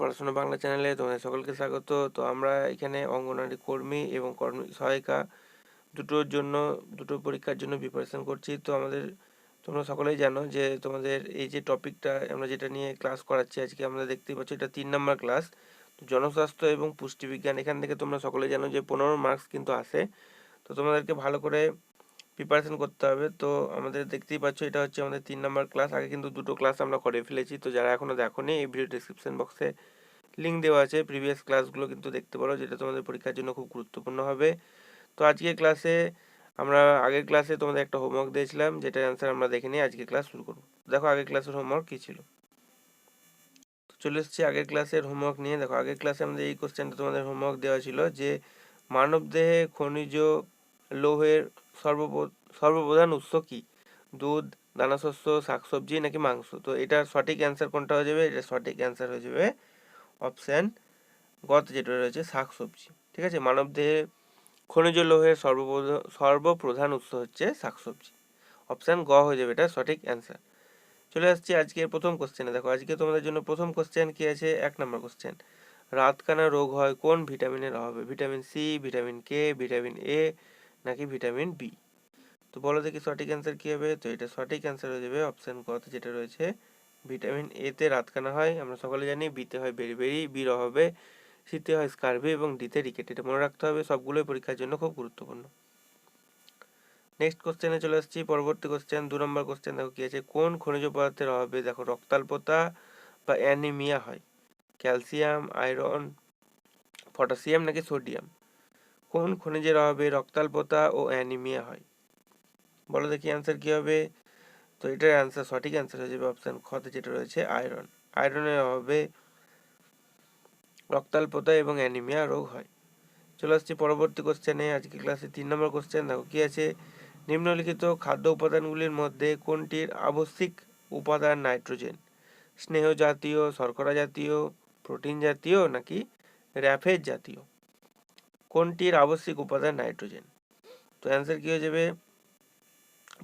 পড়াশোনা বাংলা চ্যানেলে তোমাদের সকলকে স্বাগত। তো আমরা এখানে অঙ্গনওয়াড়ি কর্মী এবং কর্মী সহায়িকা দুটোর জন্য, দুটো পরীক্ষার জন্য প্রিপারেশন করছি। তো আমাদের, তোমরা সকলেই জানো যে তোমাদের এই যে টপিকটা আমরা যেটা নিয়ে ক্লাস করাচ্ছি আজকে, আমরা দেখতেই পাচ্ছি এটা তিন নম্বর ক্লাস জনস্বাস্থ্য এবং পুষ্টিবিজ্ঞান, এখান থেকে তোমরা সকলেই জানো যে পনেরো মার্কস কিন্তু আসে। তো তোমাদেরকে ভালো করে প্রিপারেশন করতে হবে। তো আমাদের দেখতেই পাচ্ছ, এটা হচ্ছে আমাদের তিন নম্বর ক্লাস আগে কিন্তু দুটো ক্লাস আমরা করে ফেলেছি। তো যারা এখনও দেখোনি, এই ভিডিও ডিসক্রিপশন বক্সে লিঙ্ক দেওয়া আছে। প্রিভিয়াস ক্লাসগুলো কিন্তু দেখতে পারো, যেটা তোমাদের পরীক্ষার জন্য খুব গুরুত্বপূর্ণ হবে। তো আজকের ক্লাসে আমরা, আগের ক্লাসে তোমাদের একটা হোমওয়ার্ক দিয়েছিলাম, যেটার অ্যান্সার আমরা দেখে নিই আজকে ক্লাস শুরু করব। দেখো আগের ক্লাসের হোমওয়ার্ক কী ছিল। তো চলে এসেছি আগের ক্লাসের হোমওয়ার্ক নিয়ে। দেখো আগের ক্লাসে আমাদের এই কোশ্চেনটা তোমাদের হোমওয়ার্ক দেওয়া ছিল যে মানবদেহে খনিজ লৌহের সর্বপ্রধান উৎস কি? দুধ, দানাশস্য, শাকসবজি নাকি মাংস? তো এটার সঠিক অ্যান্সার কোনটা হয়ে যাবে? এটা সঠিক অ্যান্সার হয়ে যাবে অপশান গত যেটা রয়েছে শাকসবজি। ঠিক আছে? মানবদেহে খনিজ লোহের সর্বপ্রধান সর্বপ্রধান উৎস হচ্ছে শাকসবজি। অপশান গ হয়ে যাবে এটা সঠিক অ্যান্সার চলে আসছি আজকের প্রথম কোশ্চেনে দেখো, আজকে তোমাদের জন্য প্রথম কোশ্চেন কি আছে? এক নম্বর কোশ্চেন রাতকানা রোগ হয় কোন ভিটামিনের অভাবে? Vitamin C vitamin K vitamin A নাকি ভিটামিন বি তো বলো দেখি সঠিক অ্যান্সার কী হবে। তো এটা সঠিক অ্যান্সার হয়ে যাবে অপশান কত যেটা রয়েছে ভিটামিন এতে রাতকানা হয়। আমরা সকলে জানি বিতে হয় বেরি বেরি বির অভাবে সিতে হয় স্কারভি এবং ডিতে রিকেট এটা মনে রাখতে হবে, সবগুলোই পরীক্ষার জন্য খুব গুরুত্বপূর্ণ। নেক্সট কোশ্চেনে চলে আসছি, পরবর্তী কোশ্চেন দু নম্বর কোশ্চেন দেখো কি আছে। কোন খনিজ পদার্থের অভাবে, দেখো, রক্তাল্পতা বা অ্যানিমিয়া হয়? ক্যালসিয়াম আয়রন পটাশিয়াম নাকি সোডিয়াম কোন খনিজের অভাবে রক্তাল্পতা ও অ্যানিমিয়া হয়? বলো দেখি অ্যান্সার কী হবে? তো এটার অ্যান্সার সঠিক অ্যান্সার হয়ে যাবে অপশান খতে যেটা রয়েছে আয়রন আয়রনের অভাবে রক্তাল্পতা এবং অ্যানিমিয়া রোগ হয়। চলে আসছি পরবর্তী কোশ্চেনে আজকে ক্লাসে তিন নম্বর কোশ্চেন দেখো কী আছে? নিম্নলিখিত খাদ্য উপাদানগুলির মধ্যে কোনটির আবশ্যিক উপাদান নাইট্রোজেন? স্নেহ জাতীয়, শর্করা জাতীয়, প্রোটিন জাতীয় নাকি র্যাফেজ জাতীয়? কোনটির আবশ্যিক উপাদান নাইট্রোজেন? তো অ্যান্সার কী হয়ে যাবে?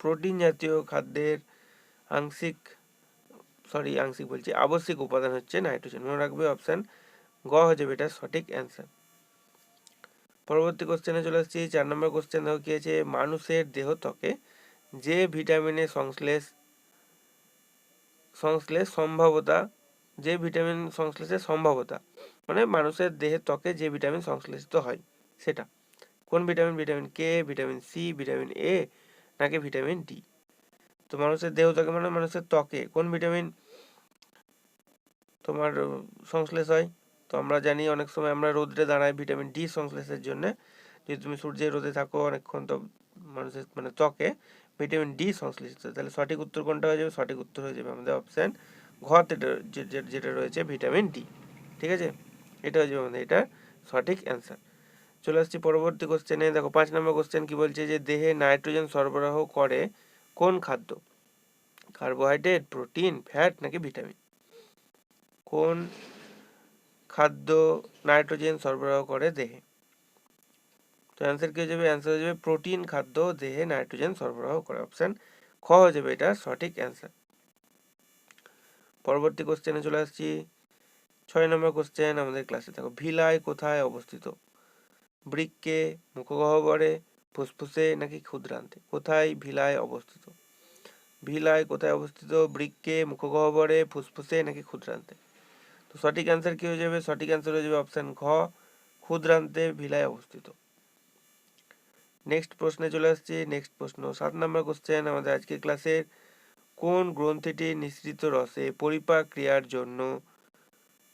প্রোটিন জাতীয় খাদ্যের আংশিক সরি আংশিক বলছি, আবশ্যিক উপাদান হচ্ছে নাইট্রোজেন। মনে রাখবে অপশান গ হয়ে যাবে এটা সঠিক অ্যান্সার পরবর্তী কোশ্চেনে চলে আসছি। চার নম্বর কোশ্চেন দেখো কি আছে? মানুষের দেহ ত্বকে যে ভিটামিনের সংশ্লেষ সংশ্লেষ সম্ভাবতা, যে ভিটামিন সংশ্লেষের সম্ভাবতা মানে মানুষের দেহের ত্বকে যে ভিটামিন সংশ্লেষিত হয়, সেটা। কোন vitamin vitamin K vitamin C vitamin A নাকি ভিটামিন ডি তো মানুষের দেহ ত্বকে মানে মানুষের ত্বকে কোন ভিটামিন তোমার সংশ্লেষ হয়? তো আমরা জানি অনেক সময় আমরা রোদে দাঁড়াই ভিটামিন ডি সংশ্লেষের জন্য। যদি তুমি সূর্যের রোদে থাকো অনেকক্ষণ তো মানুষের মানে ত্বকে ভিটামিন ডি সংশ্লেষিত তাহলে সঠিক উত্তর কোনটা হয়ে যাবে? সঠিক উত্তর হয়ে যাবে আমাদের অপশান ঘ, যেটা রয়েছে ভিটামিন ডি ঠিক আছে? এটা যাবে আমাদের এটার সঠিক অ্যান্সার চলে আসছি পরবর্তী কোশ্চেনে দেখো, পাঁচ নম্বর কোশ্চেন কি বলছে যে, দেহে নাইট্রোজেন সরবরাহ করে কোন খাদ্য? কার্বোহাইড্রেট প্রোটিন ফ্যাট নাকি ভিটামিন কোন খাদ্য নাইট্রোজেন সরবরাহ করে দেহে? তো অ্যান্সার কি হয়ে যাবে? অ্যান্সার হয়ে যাবে প্রোটিন খাদ্য দেহে নাইট্রোজেন সরবরাহ করে। অপশান খ হয়ে যাবে এটা সঠিক অ্যান্সার পরবর্তী কোশ্চেনে চলে আসছি। ছয় নম্বর কোশ্চেন আমাদের ক্লাসে দেখো, ভিলাই কোথায় অবস্থিত? বৃক্কে মুখগহ্বরে, ফুসফুসে নাকি ক্ষুদ্রান্তে? কোথায় ভিলায় অবস্থিত? ভিলায় কোথায় অবস্থিত? বৃক্কে মুখগহ্বরে, ফুসফুসে নাকি ক্ষুদ্রান্তে? তো সঠিক অ্যান্সার কি হয়ে যাবে? সঠিক অ্যান্সার হয়ে যাবে অপশান ঘ, ক্ষুদ্রান্তে ভিলায় অবস্থিত। নেক্সট প্রশ্নে চলে আসছি নেক্সট প্রশ্ন। সাত নম্বর কোশ্চেন আমাদের আজকের ক্লাসের কোন গ্রন্থিটি নিঃসৃত রসে পরিপাক ক্রিয়ার জন্য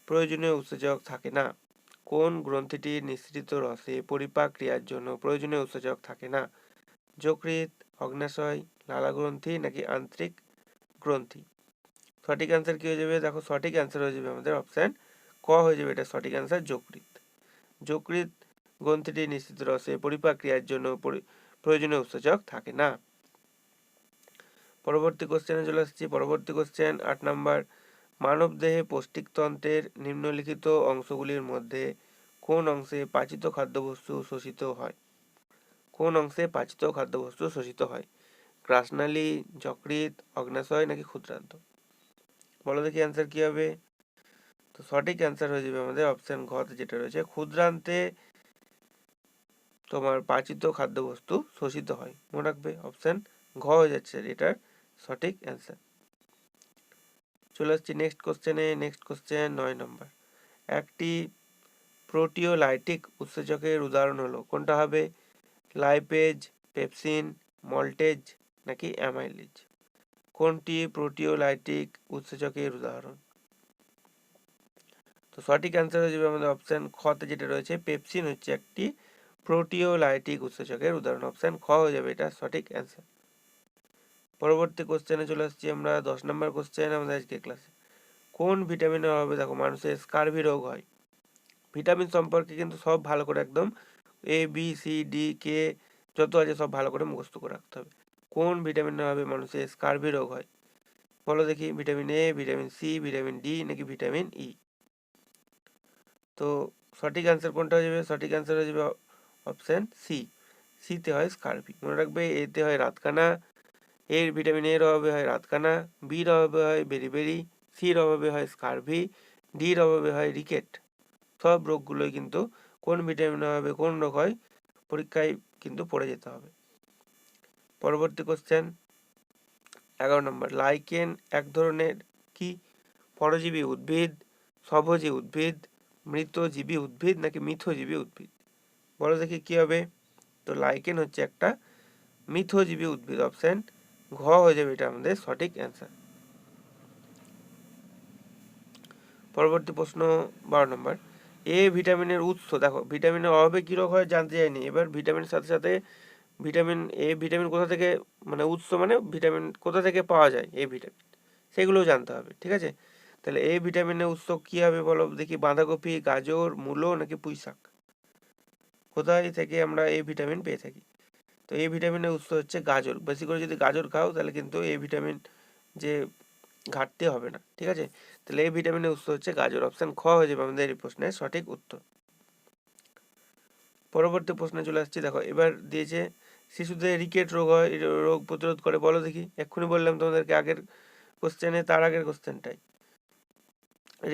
প্রয়োজনীয় উৎসেচক থাকে না। কোন গ্রন্থিটি নিঃসৃত রসে পরিপাক ক্রিয়ার জন্য প্রয়োজনীয় উৎসেচক থাকে না? যকৃত অগ্নাশয় লালা গ্রন্থি নাকি আন্তরিক গ্রন্থি? সঠিক অ্যান্সার কী হয়ে যাবে? দেখো সঠিক অ্যান্সার হয়ে যাবে আমাদের অপশান ক হয়ে যাবে। এটা সঠিক অ্যান্সার যকৃত যকৃত গ্রন্থিটি নিশ্চিত রসে পরিপাক ক্রিয়ার জন্য প্রয়োজনীয় উৎসেচক থাকে না। পরবর্তী কোশ্চেনে চলে আসছি। পরবর্তী কোশ্চেন আট নাম্বার মানবদেহে পৌষ্টিকতন্ত্রের নিম্নলিখিত অংশগুলির মধ্যে কোন অংশে পাচিত খাদ্যবস্তু শোষিত হয়? কোন অংশে পাচিত খাদ্যবস্তু শোষিত হয়? ক্রাসনালী যকৃত অগ্নাশয় নাকি ক্ষুদ্রান্ত? বলো দেখি অ্যান্সার কী হবে? তো সঠিক অ্যান্সার হয়ে যাবে আমাদের অপশান ঘ যেটা রয়েছে, ক্ষুদ্রান্তে তোমার পাচিত খাদ্যবস্তু শোষিত হয়। মনে রাখবে অপশান ঘ হয়ে যাচ্ছে এটার সঠিক অ্যান্সার চলে আসছি নেক্সট কোশ্চেনে নেক্সট কোশ্চেন নয় নম্বর একটি প্রোটিওলাইটিক উৎসেচকের উদাহরণ হলো, কোনটা হবে? লাইপেজ পেপসিন মল্টেজ নাকি অ্যামাইলেজ কোনটি প্রোটিওলাইটিক উৎসেচকের উদাহরণ? তো সঠিক অ্যান্সার হয়ে যাবে আমাদের অপশান খতে যেটা রয়েছে পেপসিন হচ্ছে একটি প্রোটিওলাইটিক উৎসেচকের উদাহরণ। অপশান খ হয়ে যাবে এটা সঠিক অ্যান্সার পরবর্তী কোশ্চেনে চলে আসছি আমরা, দশ নম্বর কোশ্চেন আমাদের আজকে ক্লাসে কোন ভিটামিনের অভাবে দেখো মানুষের স্কারভি রোগ হয়? ভিটামিন সম্পর্কে কিন্তু সব ভালো করে একদম A B C D K যত আছে সব ভালো করে মুখস্থ করে রাখতে হবে। কোন ভিটামিনের অভাবে মানুষের স্কারভি রোগ হয়? বলো দেখি vitamin A vitamin C vitamin D নাকি ভিটামিন ই তো সঠিক অ্যান্সার কোনটা হয়ে যাবে? সঠিক অ্যান্সার হয়ে যাবে অপশান সি সিতে হয় স্কারভি মনে রাখবে এতে হয় রাতকানা এর ভিটামিন এর অভাবে হয় রাতকানা বির অভাবে হয় বেরিবেরি সির অভাবে হয় স্কারভি ডির অভাবে হয় রিকেট। সব রোগগুলোই কিন্তু কোন ভিটামিন অভাবে কোন রোগ হয়, পরীক্ষায় কিন্তু পড়ে যেতে হবে। পরবর্তী কোশ্চেন এগারো নম্বর লাইকেন এক ধরনের কি? পরজীবী উদ্ভিদ সভজী উদ্ভিদ, মৃতজীবী উদ্ভিদ নাকি মিথজীবী উদ্ভিদ? বলো দেখি কি হবে। তো লাইকেন হচ্ছে একটা মিথজীবী উদ্ভিদ অপশন ঘ হয়ে যাবে এটা আমাদের সঠিক অ্যান্সার পরবর্তী প্রশ্ন বারো নম্বর। এ ভিটামিনের উৎস, দেখো, ভিটামিনের অভাবে কী রোগ হয় জানতে চাইনি। এবার ভিটামিনের সাথে সাথে ভিটামিন এ ভিটামিন কোথা থেকে মানে উৎস মানে ভিটামিন কোথা থেকে পাওয়া যায়? এ ভিটামিন। সেগুলোও জানতে হবে, ঠিক আছে? তাহলে এ ভিটামিনের উৎস কী হবে বলো? দেখি, বাঁধাকপি, গাজর, মূলো নাকি পুঁই শাক কোথায় থেকে আমরা এ ভিটামিন পেয়ে থাকি? তো এ ভিটামিনের উৎস হচ্ছে গাজর। বেশি করে যদি গাজর খাও, তাহলে কিন্তু এ ভিটামিন যে ঘাটতি হবে না, ঠিক আছে? তাহলে এ ভিটামিনের উৎস হচ্ছে গাজর। অপশান খ হয়ে যাবে আমাদের এই প্রশ্নের সঠিক উত্তর। পরবর্তী প্রশ্নে চলে আসছি। দেখো, এবার দিয়েছে, শিশুদের রিকেট রোগ হয় রোগ প্রতিরোধ করে, বলো দেখি। এক্ষুনি বললাম তোমাদেরকে আগের কোশ্চেনে তার আগের কোশ্চেনটাই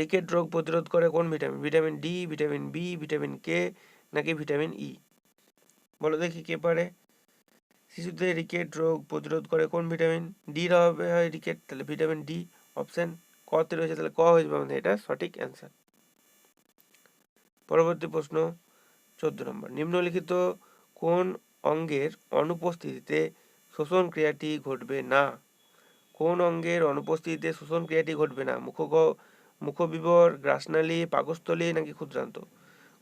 রিকেট রোগ প্রতিরোধ করে কোন vitamin vitamin D vitamin B vitamin K নাকি ভিটামিন ই বলো দেখি কে পারে। শিশুদের রিকেট রোগ প্রতিরোধ করে কোন ভিটামিন ডির অভাবে হয় রিকেট তাহলে ভিটামিন ডি অপশান কতে রয়েছে, তাহলে ক হয়ে যাবে আমাদের এটা সঠিক অ্যান্সার পরবর্তী প্রশ্ন চোদ্দ নম্বর। নিম্নলিখিত কোন অঙ্গের অনুপস্থিতিতে শোষণ ক্রিয়াটি ঘটবে না? কোন অঙ্গের অনুপস্থিতিতে শোষণ ক্রিয়াটি ঘটবে না? মুখ মুখবিবর, গ্রাসনালী, পাকস্থলী নাকি ক্ষুদ্রান্ত?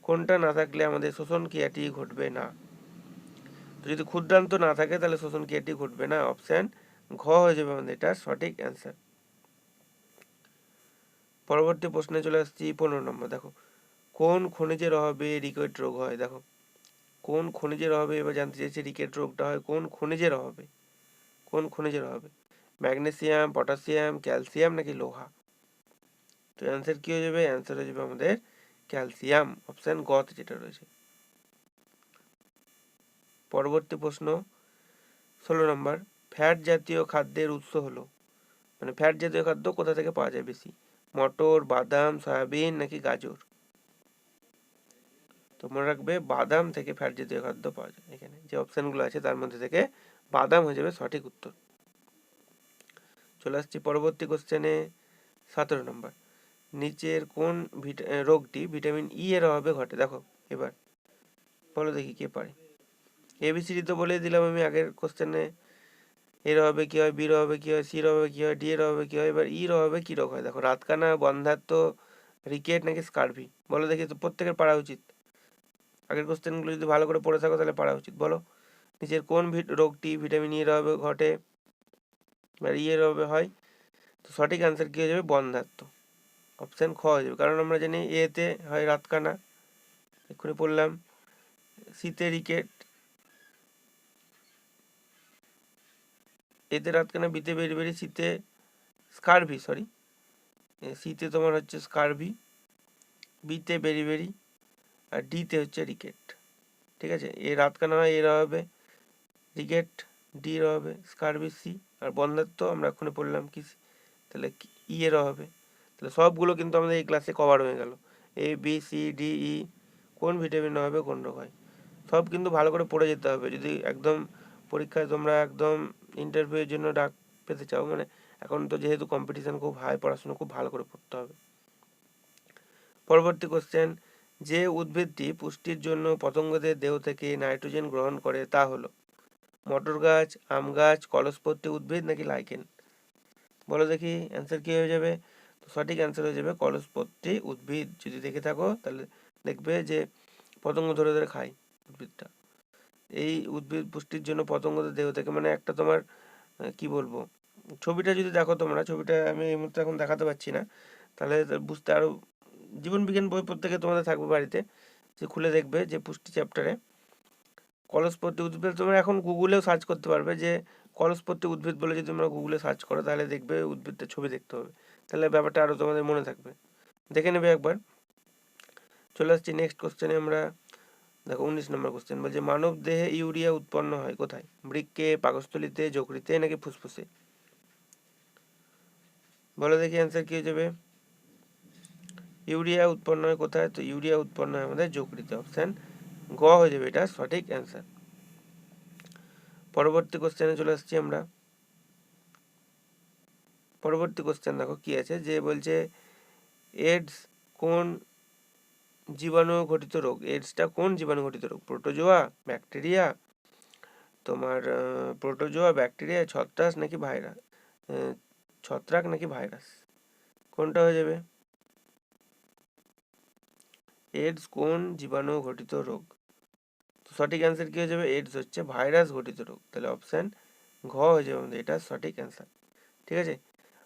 কোনটা না থাকলে আমাদের শোষণ ক্রিয়াটি ঘটবে না? যদি ক্ষুদ্রান্ত না থাকে, তাহলে শোষণ ক্রিয়াটি ঘটবে না? অপশান ঘ হয়ে যাবে আমাদের এটা সঠিক অ্যান্সার পরবর্তী প্রশ্নে চলে আসছি পনেরো নম্বর, দেখো। কোন খনিজের অভাবে রিকেট রোগ হয়? দেখো, কোন খনিজের অভাবে এবার জানতে চাইছি রিকেট রোগটা হয় কোন খনিজের অভাবে কোন খনিজের অভাবে ম্যাগনেসিয়াম পটাশিয়াম ক্যালসিয়াম নাকি লোহা? তো অ্যান্সার কী হয়ে যাবে? অ্যান্সার হয়ে যাবে আমাদের ক্যালসিয়াম। অপশান গতে যেটা রয়েছে। পরবর্তী প্রশ্ন ষোলো নম্বর, ফ্যাট জাতীয় খাদ্যের উৎস হলো? মানে ফ্যাট জাতীয় খাদ্য কোথা থেকে পাওয়া যায় বেশি? মটর, বাদাম, সয়াবিন নাকি গাজর? তো মনে রাখবে বাদাম থেকে ফ্যাট জাতীয় খাদ্য পাওয়া যায় এখানে। যে অপশানগুলো আছে তার মধ্যে থেকে বাদাম হয়ে যাবে সঠিক উত্তর। চলে আসছি পরবর্তী কোশ্চেনে সতেরো নম্বর। নিচের কোন রোগটি ভিটামিন ই এর অভাবে ঘটে? দেখো এবার। বলো দেখি কে পারে। এবিসিডি তো বলে দিলাম আমি আগের কোশ্চেনে এর হবে কী হয় বির হবে কী হয় সির হবে কী হয় ডি এর অভাবে কী হয়, এবার ইর অভাবে কী রোগ হয়? দেখো, রাতকানা, বন্ধাত্ম, রিকেট নাকি স্কারভি? বলো দেখি, তো প্রত্যেকের পড়া উচিত। আগের কোশ্চেনগুলো যদি ভালো করে পড়ে থাকো, তাহলে পড়া উচিত, বলো। নিচের কোন রোগটি ভিটামিন ই এর অভাবে ঘটে? এবার ই এর অভাবে হয়, তো সঠিক অ্যান্সার কী হয়ে যাবে? বন্ধাত্ম। অপশান খ হয়ে যাবে। কারণ আমরা জানি এতে হয় রাতকানা। এক্ষুনি পড়লাম। শীতে রিকেট এতে রাতকানা বিতে বেরি বেরি শীতে স্কারভি সরি শীতে তোমার হচ্ছে স্কারভি, বিতে বেরি বেরি আর ডিতে হচ্ছে রিকেট, ঠিক আছে? এ রাতকানা হয় এর হবে রিকেট ডির হবে স্কারভি, সি, আর বন্ধাত্ম আমরা এক্ষুনি পড়লাম কি তাহলে ই এর হবে তাহলে সবগুলো কিন্তু আমাদের এই ক্লাসে কভার হয়ে গেল। A B C D E কোন ভিটামিন হবে কোন রোগ হয়? সব কিন্তু ভালো করে পড়ে যেতে হবে। যদি একদম পরীক্ষায় তোমরা একদম ইন্টারভিউয়ের জন্য ডাক পেতে চাও মানে এখন তো যেহেতু কম্পিটিশন খুব হাই পড়াশোনা খুব ভালো করে পড়তে হবে। পরবর্তী কোশ্চেন যে উদ্ভিদটি পুষ্টির জন্য পতঙ্গদের দেহ থেকে নাইট্রোজেন গ্রহণ করে তা হলো মটর গাছ, আম গাছ কলসপত্তি উদ্ভিদ নাকি লাইকেন বলো দেখি অ্যান্সার কী হয়ে যাবে? তো সঠিক অ্যান্সার হয়ে যাবে কলসপত্তি উদ্ভিদ। যদি দেখে থাকো, তাহলে দেখবে যে পতঙ্গ ধরে ধরে খায় উদ্ভিদটা। এই উদ্ভিদ পুষ্টির জন্য পতঙ্গদের দেহ থেকে। মানে একটা তোমার কি বলব? ছবিটা যদি দেখো তোমরা, ছবিটা আমি এই মুহূর্তে এখন দেখাতে পারছি না। তাহলে বুঝতে আরও, জীবন বিজ্ঞান বই প্রত্যেকে তোমাদের থাকবে বাড়িতে, যে খুলে দেখবে যে পুষ্টি চ্যাপ্টারে কলসপতি উদ্ভিদ তোমরা এখন গুগলেও সার্চ করতে পারবে যে কলসপতি উদ্ভিদ বলে যদি তোমরা গুগলে সার্চ করো, তাহলে দেখবে উদ্ভিদটা ছবি দেখতে হবে। তাহলে ব্যাপারটা আরও তোমাদের মনে থাকবে। দেখে নেবে একবার। চলে আসছি নেক্সট কোশ্চেনে আমরা। দেখো উনিশ নম্বর কোশ্চেন বলছে, মানব দেহে ইউরিয়া উৎপন্ন হয় কোথায়? বৃক্কে পাকস্থলিতে যকৃতে নাকি ফুসফুসে? বলো দেখি অ্যান্সার কি হয়ে যাবে। ইউরিয়া উৎপন্ন হয় কোথায়? তো ইউরিয়া উৎপন্ন হয় আমাদের যকৃতে অপশান গ হয়ে যাবে এটা সঠিক অ্যান্সার পরবর্তী কোশ্চেনে চলে আসছি আমরা। পরবর্তী কোশ্চেন দেখো কি আছে? যে বলছে এডস কোন জীবাণু ঘটিত রোগ? এডসটা কোন জীবাণু ঘটিত রোগ? প্রোটোজোয়া ব্যাকটেরিয়া তোমার প্রোটোজোয়া ব্যাকটেরিয়া ছত্রাস নাকি ভাইরাস ছত্রাক নাকি ভাইরাস কোনটা হয়ে যাবে? এডস কোন জীবাণু ঘটিত রোগ? তো সঠিক অ্যান্সার কি হয়ে যাবে? এডস হচ্ছে ভাইরাস ঘটিত রোগ। তাহলে অপশান ঘ হয়ে যাবে এটা সঠিক অ্যান্সার ঠিক আছে?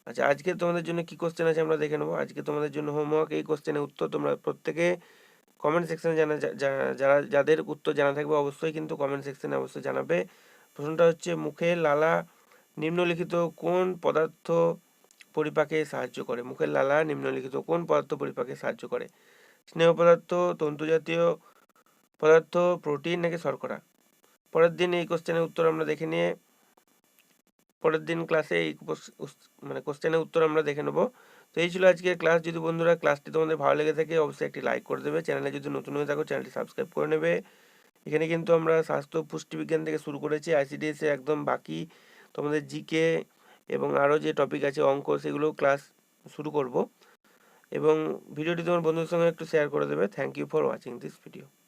আচ্ছা আজকে তোমাদের জন্য কি কোশ্চেন আছে আমরা দেখে নেব। আজকে তোমাদের জন্য হোমওয়ার্ক এই কোশ্চেনের উত্তর তোমরা প্রত্যেকে কমেন্ট সেকশনে জানা যারা, যাদের উত্তর জানা থাকবে অবশ্যই কিন্তু কমেন্ট সেকশনে অবশ্যই জানাবে। প্রশ্নটা হচ্ছে মুখের লালা নিম্নলিখিত কোন পদার্থ পরিপাকে সাহায্য করে? মুখের লালা নিম্নলিখিত কোন পদার্থ পরিপাকে সাহায্য করে? স্নেহ পদার্থ, তন্তু জাতীয় পদার্থ, প্রোটিন নাকি শর্করা? পরের দিন এই কোশ্চেনের উত্তর আমরা দেখে নিয়ে পরের দিন ক্লাসে এই মানে কোশ্চেনের উত্তর আমরা দেখে নেব। তো এই ছিল আজকের ক্লাস যদি বন্ধুরা ক্লাসটি তোমাদের ভালো লেগে থাকে, অবশ্যই একটি লাইক করে দেবে। চ্যানেলে যদি নতুন হয়ে থাকো চ্যানেলটি সাবস্ক্রাইব করে নেবে। এখানে কিন্তু আমরা স্বাস্থ্য পুষ্টি বিজ্ঞান থেকে শুরু করেছি। আইসিডিএস একদম বাকি। তোমাদের জিকে এবং আরও যে টপিক আছে, অঙ্ক, সেগুলো ক্লাস শুরু করব। এবং ভিডিওটি তোমার বন্ধুদের সঙ্গে একটু শেয়ার করে দেবে। Thank you for watching this video